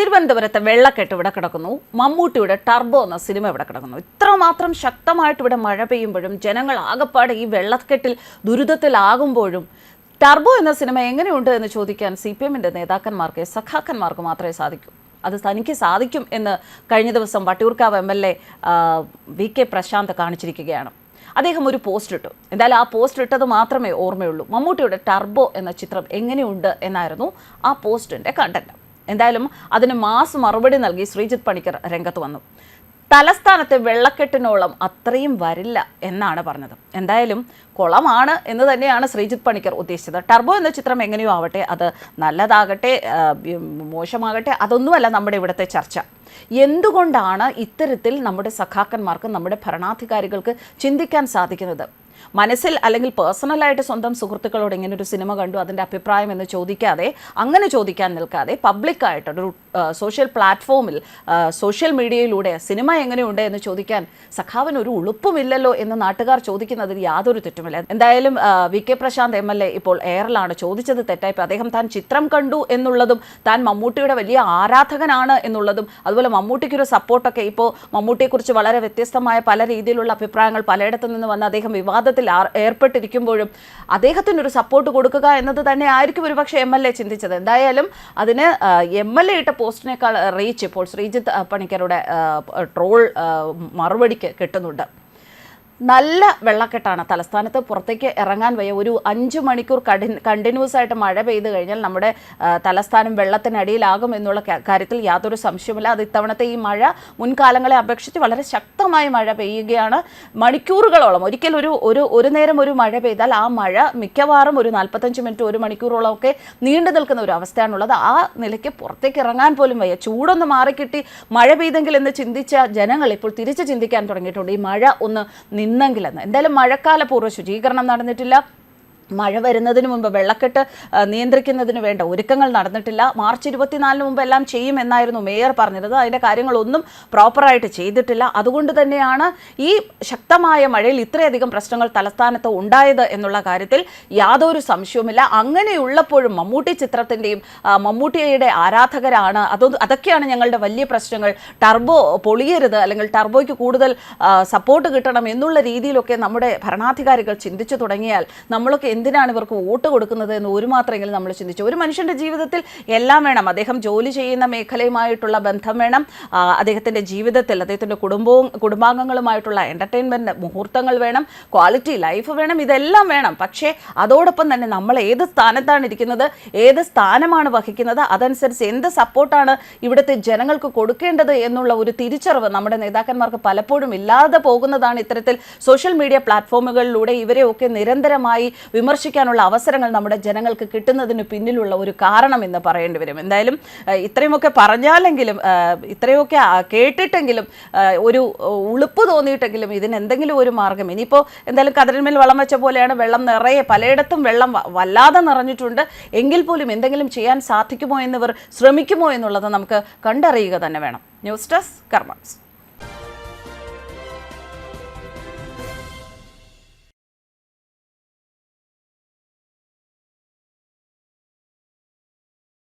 തിരുവനന്തപുരത്തെ വെള്ളക്കെട്ട് ഇവിടെ കിടക്കുന്നു. മമ്മൂട്ടിയുടെ ടർബോ എന്ന സിനിമ ഇവിടെ കിടക്കുന്നു. ഇത്രമാത്രം ശക്തമായിട്ട് ഇവിടെ മഴ പെയ്യുമ്പോഴും ജനങ്ങൾ ആകപ്പാടെ ഈ വെള്ളക്കെട്ടിൽ ദുരിതത്തിലാകുമ്പോഴും ടർബോ എന്ന സിനിമ എങ്ങനെയുണ്ട് എന്ന് ചോദിക്കാൻ സി പി എമ്മിന്റെ നേതാക്കന്മാർക്ക് സഖാക്കന്മാർക്ക് മാത്രമേ സാധിക്കൂ. അത് തനിക്ക് സാധിക്കും എന്ന് കഴിഞ്ഞ ദിവസം Vattiyoorkavu M L A V K Prashanth കാണിച്ചിരിക്കുകയാണ്. അദ്ദേഹം ഒരു പോസ്റ്റ് ഇട്ടു. എന്തായാലും ആ പോസ്റ്റ് ഇട്ടത് മാത്രമേ ഓർമ്മയുള്ളൂ. മമ്മൂട്ടിയുടെ ടർബോ എന്ന ചിത്രം എങ്ങനെയുണ്ട് എന്നായിരുന്നു ആ പോസ്റ്റിന്റെ കണ്ടന്റ്. എന്തായാലും അതിന് മാസ് മറുപടി നൽകി ശ്രീജിത്ത് പണിക്കർ രംഗത്ത് വന്നു. തലസ്ഥാനത്തെ വെള്ളക്കെട്ടിനോളം അത്രയും വരില്ല എന്നാണ് പറഞ്ഞത്. എന്തായാലും കുളമാണ് എന്ന് തന്നെയാണ് ശ്രീജിത്ത് പണിക്കർ ഉദ്ദേശിച്ചത്. ടർബോ എന്ന ചിത്രം എങ്ങനെയോ ആവട്ടെ അത് നല്ലതാകട്ടെ മോശമാകട്ടെ അതൊന്നുമല്ല നമ്മുടെ ഇവിടുത്തെ ചർച്ച. എന്തുകൊണ്ടാണ് ഇത്തരത്തിൽ നമ്മുടെ സഖാക്കന്മാർക്ക് നമ്മുടെ ഭരണാധികാരികൾക്ക് ചിന്തിക്കാൻ സാധിക്കുന്നത്? മനസ്സിൽ അല്ലെങ്കിൽ പേഴ്സണലായിട്ട് സ്വന്തം സുഹൃത്തുക്കളോട് ഇങ്ങനെ ഒരു സിനിമ കണ്ടു അതിന്റെ അഭിപ്രായം എന്ന് ചോദിക്കാതെ അങ്ങനെ ചോദിക്കാൻ നിൽക്കാതെ പബ്ലിക്കായിട്ട് ഒരു സോഷ്യൽ പ്ലാറ്റ്ഫോമിൽ സോഷ്യൽ മീഡിയയിലൂടെ സിനിമ എങ്ങനെയുണ്ട് എന്ന് ചോദിക്കാൻ സഖാവൻ ഒരു ഉളുപ്പുമില്ലല്ലോ എന്ന് നാട്ടുകാർ ചോദിക്കുന്നതിൽ യാതൊരു തെറ്റുമില്ല. എന്തായാലും V K Prashanth M L A ഇപ്പോൾ എയറിലാണ്. ചോദിച്ചത് തെറ്റായപ്പോൾ അദ്ദേഹം താൻ ചിത്രം കണ്ടു എന്നുള്ളതും താൻ മമ്മൂട്ടിയുടെ വലിയ ആരാധകനാണ് എന്നുള്ളതും അതുപോലെ മമ്മൂട്ടിക്കൊരു സപ്പോർട്ടൊക്കെ ഇപ്പോൾ മമ്മൂട്ടിയെക്കുറിച്ച് വളരെ വ്യത്യസ്തമായ പല രീതിയിലുള്ള അഭിപ്രായങ്ങൾ പലയിടത്തു നിന്ന് വന്ന് അദ്ദേഹം വിവാദത്തിൽ ഏർപ്പെട്ടിരിക്കുമ്പോഴും അദ്ദേഹത്തിന് ഒരു സപ്പോർട്ട് കൊടുക്കുക എന്നത് തന്നെ ആയിരിക്കും ഒരുപക്ഷെ എം എൽ എ ചിന്തിച്ചത്. എന്തായാലും അതിന് എം എൽ എ ഇട്ട പോസ്റ്റിനേക്കാൾ റീച്ച് ഇപ്പോൾ ശ്രീജിത്ത് പണിക്കരുടെ ട്രോൾ മറുപടിക്ക് കിട്ടുന്നുണ്ട്. നല്ല വെള്ളക്കെട്ടാണ്. തലസ്ഥാനത്ത് പുറത്തേക്ക് ഇറങ്ങാൻ വയ്യ. ഒരു അഞ്ച് മണിക്കൂർ കഠിന കണ്ടിന്യൂസ് ആയിട്ട് മഴ പെയ്ത് കഴിഞ്ഞാൽ നമ്മുടെ തലസ്ഥാനം വെള്ളത്തിനടിയിലാകും എന്നുള്ള കാര്യത്തിൽ യാതൊരു സംശയമില്ല അത് ഇത്തവണത്തെ ഈ മഴ മുൻകാലങ്ങളെ അപേക്ഷിച്ച് വളരെ ശക്തമായ മഴ പെയ്യുകയാണ് മണിക്കൂറുകളോളം. ഒരിക്കൽ ഒരു ഒരു ഒരു നേരം ഒരു മഴ പെയ്താൽ ആ മഴ മിക്കവാറും ഒരു നാൽപ്പത്തഞ്ച് മിനിറ്റ് ഒരു മണിക്കൂറോളം ഒക്കെ നീണ്ടു നിൽക്കുന്ന ഒരു അവസ്ഥയാണുള്ളത്. ആ നിലയ്ക്ക് പുറത്തേക്ക് ഇറങ്ങാൻ പോലും വയ്യ. ചൂടൊന്ന് മാറിക്കിട്ടി മഴ പെയ്തെങ്കിൽ എന്ന് ചിന്തിച്ച ജനങ്ങൾ ഇപ്പോൾ തിരിച്ച് ചിന്തിക്കാൻ തുടങ്ങിയിട്ടുണ്ട്. ഈ മഴ ഒന്ന് നിന്നെങ്കിലെന്ന്. എന്തായാലും മഴക്കാല പൂർവ ശുചീകരണം നടന്നിട്ടില്ല. മഴ വരുന്നതിന് മുമ്പ് വെള്ളക്കെട്ട് നിയന്ത്രിക്കുന്നതിന് വേണ്ട ഒരുക്കങ്ങൾ നടന്നിട്ടില്ല. മാർച്ച് ഇരുപത്തിനാലിന് മുമ്പ് എല്ലാം ചെയ്യുമെന്നായിരുന്നു മേയർ പറഞ്ഞിരുന്നത് അതിന്റെ കാര്യങ്ങളൊന്നും പ്രോപ്പറായിട്ട് ചെയ്തിട്ടില്ല. അതുകൊണ്ട് തന്നെയാണ് ഈ ശക്തമായ മഴയിൽ ഇത്രയധികം പ്രശ്നങ്ങൾ തലസ്ഥാനത്ത് ഉണ്ടായത് എന്നുള്ള കാര്യത്തിൽ യാതൊരു സംശയവുമില്ല. അങ്ങനെയുള്ളപ്പോഴും മമ്മൂട്ടി ചിത്രത്തിന്റെയും മമ്മൂട്ടിയുടെ ആരാധകരാണ് അതോ അതൊക്കെയാണ് ഞങ്ങളുടെ വലിയ പ്രശ്നങ്ങൾ. ടർബോ പൊളിയരുത് അല്ലെങ്കിൽ ടർബോയ്ക്ക് കൂടുതൽ സപ്പോർട്ട് കിട്ടണം എന്നുള്ള രീതിയിലൊക്കെ നമ്മുടെ ഭരണാധികാരികൾ ചിന്തിച്ചു തുടങ്ങിയാൽ നമ്മളൊക്കെ എന്തിനാണ് ഇവർക്ക് വോട്ട് കൊടുക്കുന്നത് എന്ന് ഒരു മാത്രമെങ്കിലും നമ്മൾ ചിന്തിച്ചു. ഒരു മനുഷ്യന്റെ ജീവിതത്തിൽ എല്ലാം വേണം. അദ്ദേഹം ജോലി ചെയ്യുന്ന മേഖലയുമായിട്ടുള്ള ബന്ധം വേണം. അദ്ദേഹത്തിന്റെ ജീവിതത്തിൽ അദ്ദേഹത്തിന്റെ കുടുംബവും കുടുംബാംഗങ്ങളുമായിട്ടുള്ള എന്റർടൈൻമെന്റ് മുഹൂർത്തങ്ങൾ വേണം. ക്വാളിറ്റി ലൈഫ് വേണം. ഇതെല്ലാം വേണം. പക്ഷേ അതോടൊപ്പം തന്നെ നമ്മൾ ഏത് സ്ഥാനത്താണ് ഇരിക്കുന്നത് ഏത് സ്ഥാനമാണ് വഹിക്കുന്നത് അതനുസരിച്ച് എന്ത് സപ്പോർട്ടാണ് ഇവിടുത്തെ ജനങ്ങൾക്ക് കൊടുക്കേണ്ടത് എന്നുള്ള ഒരു തിരിച്ചറിവ് നമ്മുടെ നേതാക്കന്മാർക്ക് പലപ്പോഴും ഇല്ലാതെ പോകുന്നതാണ് ഇത്തരത്തിൽ സോഷ്യൽ മീഡിയ പ്ലാറ്റ്ഫോമുകളിലൂടെ ഇവരെയൊക്കെ നിരന്തരമായി വിമർശിക്കാനുള്ള അവസരങ്ങൾ നമ്മുടെ ജനങ്ങൾക്ക് കിട്ടുന്നതിന് പിന്നിലുള്ള ഒരു കാരണം എന്ന് പറയേണ്ടി വരും. എന്തായാലും ഇത്രയുമൊക്കെ പറഞ്ഞാലെങ്കിലും ഇത്രയൊക്കെ കേട്ടിട്ടെങ്കിലും ഒരു ഉളുപ്പ് തോന്നിയിട്ടെങ്കിലും ഇതിന് എന്തെങ്കിലും ഒരു മാർഗം. ഇനിയിപ്പോൾ എന്തായാലും കതിരന്മേൽ വളം വെച്ച പോലെയാണ് വെള്ളം നിറയെ പലയിടത്തും വെള്ളം വല്ലാതെ നിറഞ്ഞിട്ടുണ്ട്. എങ്കിൽ പോലും എന്തെങ്കിലും ചെയ്യാൻ സാധിക്കുമോ എന്നിവർ ശ്രമിക്കുമോ എന്നുള്ളത് നമുക്ക് കണ്ടറിയുക തന്നെ വേണം. News desk കർമ്മസ്